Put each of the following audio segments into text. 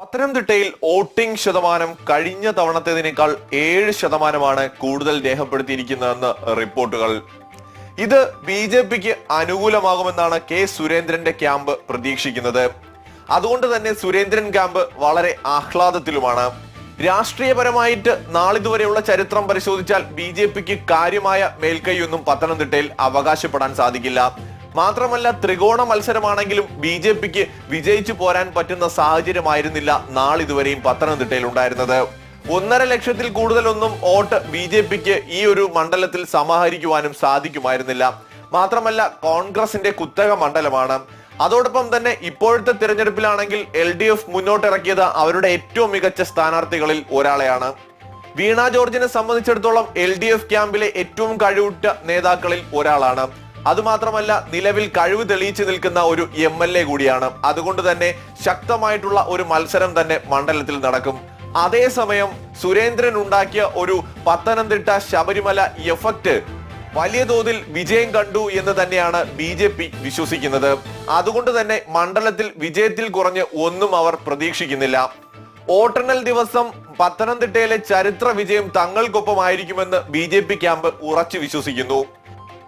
പത്തനംതിട്ടയിൽ വോട്ടിംഗ് ശതമാനം കഴിഞ്ഞ തവണത്തേതിനേക്കാൾ ഏഴ് ശതമാനമാണ് കൂടുതൽ രേഖപ്പെടുത്തിയിരിക്കുന്നതെന്ന് റിപ്പോർട്ടുകൾ. ഇത് ബി ജെ പിക്ക് അനുകൂലമാകുമെന്നാണ് കെ സുരേന്ദ്രന്റെ ക്യാമ്പ് പ്രതീക്ഷിക്കുന്നത്. അതുകൊണ്ട് തന്നെ സുരേന്ദ്രൻ ക്യാമ്പ് വളരെ ആഹ്ലാദത്തിലുമാണ്. രാഷ്ട്രീയപരമായിട്ട് നാളിതുവരെയുള്ള ചരിത്രം പരിശോധിച്ചാൽ ബി ജെ പിക്ക് കാര്യമായ മേൽക്കൈയൊന്നും പത്തനംതിട്ടയിൽ അവകാശപ്പെടാൻ സാധിക്കില്ല. മാത്രമല്ല ത്രികോണ മത്സരമാണെങ്കിലും ബി ജെ പിക്ക് വിജയിച്ചു പോരാൻ പറ്റുന്ന സാഹചര്യമായിരുന്നില്ല നാളിതുവരെയും പത്തനംതിട്ടയിൽ ഉണ്ടായിരുന്നത്. ഒന്നര ലക്ഷത്തിൽ കൂടുതലൊന്നും വോട്ട് ബി ജെ പിക്ക് ഈ ഒരു മണ്ഡലത്തിൽ സമാഹരിക്കുവാനും സാധിക്കുമായിരുന്നില്ല. മാത്രമല്ല കോൺഗ്രസിന്റെ കുത്തക മണ്ഡലമാണ്. അതോടൊപ്പം തന്നെ ഇപ്പോഴത്തെ തിരഞ്ഞെടുപ്പിലാണെങ്കിൽ എൽ ഡി എഫ് മുന്നോട്ടിറക്കിയത് അവരുടെ ഏറ്റവും മികച്ച സ്ഥാനാർത്ഥികളിൽ ഒരാളെയാണ്. വീണ ജോർജിനെ സംബന്ധിച്ചിടത്തോളം എൽ ഡി എഫ് ക്യാമ്പിലെ ഏറ്റവും കഴിവുറ്റ നേതാക്കളിൽ ഒരാളാണ്. അതുമാത്രമല്ല നിലവിൽ കഴിവ് തെളിയിച്ചു നിൽക്കുന്ന ഒരു എം എൽ എ കൂടിയാണ്. അതുകൊണ്ട് തന്നെ ശക്തമായിട്ടുള്ള ഒരു മത്സരം തന്നെ മണ്ഡലത്തിൽ നടക്കും. അതേസമയം സുരേന്ദ്രൻ ഉണ്ടാക്കിയ ഒരു പത്തനംതിട്ട ശബരിമല എഫക്റ്റ് വലിയ തോതിൽ വിജയം കണ്ടു എന്ന് തന്നെയാണ് ബി ജെ പി വിശ്വസിക്കുന്നത്. അതുകൊണ്ട് തന്നെ മണ്ഡലത്തിൽ വിജയത്തിൽ കുറഞ്ഞ് ഒന്നും അവർ പ്രതീക്ഷിക്കുന്നില്ല. വോട്ടെണ്ണൽ ദിവസം പത്തനംതിട്ടയിലെ ചരിത്ര വിജയം തങ്ങൾക്കൊപ്പമായിരിക്കുമെന്ന് ബി ജെ പി ക്യാമ്പ് ഉറച്ചു വിശ്വസിക്കുന്നു.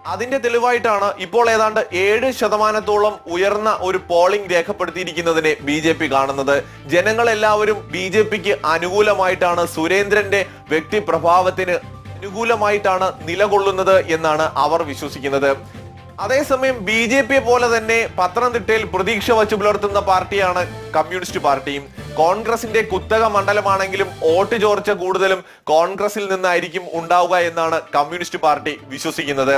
അതിന്റെ തെളിവായിട്ടാണ് ഇപ്പോൾ ഏതാണ്ട് ഏഴ് ശതമാനത്തോളം ഉയർന്ന ഒരു പോളിംഗ് രേഖപ്പെടുത്തിയിരിക്കുന്നതിനെ ബി ജെ പി കാണുന്നത്. ജനങ്ങളെല്ലാവരും ബി ജെ പിക്ക് അനുകൂലമായിട്ടാണ് സുരേന്ദ്രന്റെ വ്യക്തിപ്രഭാവത്തിന് അനുകൂലമായിട്ടാണ് നിലകൊള്ളുന്നത് എന്നാണ് അവർ വിശ്വസിക്കുന്നത്. അതേസമയം ബി ജെ പിയെ പോലെ തന്നെ പത്തനംതിട്ടയിൽ പ്രതീക്ഷ വച്ചു പുലർത്തുന്ന പാർട്ടിയാണ് കമ്മ്യൂണിസ്റ്റ് പാർട്ടിയും. കോൺഗ്രസിന്റെ കുത്തക മണ്ഡലമാണെങ്കിലും വോട്ട് ചോർച്ച കൂടുതലും കോൺഗ്രസിൽ നിന്നായിരിക്കും ഉണ്ടാവുക എന്നാണ് കമ്മ്യൂണിസ്റ്റ് പാർട്ടി വിശ്വസിക്കുന്നത്.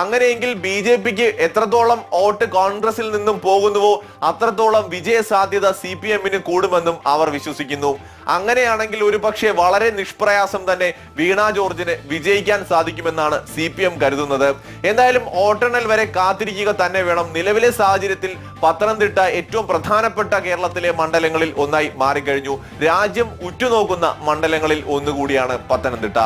അങ്ങനെയെങ്കിൽ ബി ജെ പിക്ക് എത്രത്തോളം വോട്ട് കോൺഗ്രസിൽ നിന്നും പോകുന്നുവോ അത്രത്തോളം വിജയ സാധ്യത സി പി എമ്മിന് കൂടുമെന്നും അവർ വിശ്വസിക്കുന്നു. അങ്ങനെയാണെങ്കിൽ ഒരുപക്ഷെ വളരെ നിഷ്പ്രയാസം തന്നെ വീണ ജോർജിന് വിജയിക്കാൻ സാധിക്കുമെന്നാണ് സി പി എം കരുതുന്നത്. എന്തായാലും വോട്ടെണ്ണൽ വരെ കാത്തിരിക്കുക തന്നെ വേണം. നിലവിലെ സാഹചര്യത്തിൽ പത്തനംതിട്ട ഏറ്റവും പ്രധാനപ്പെട്ട കേരളത്തിലെ മണ്ഡലങ്ങളിൽ ഒന്നായി മാറിക്കഴിഞ്ഞു. രാജ്യം ഉറ്റുനോക്കുന്ന മണ്ഡലങ്ങളിൽ ഒന്നുകൂടിയാണ് പത്തനംതിട്ട.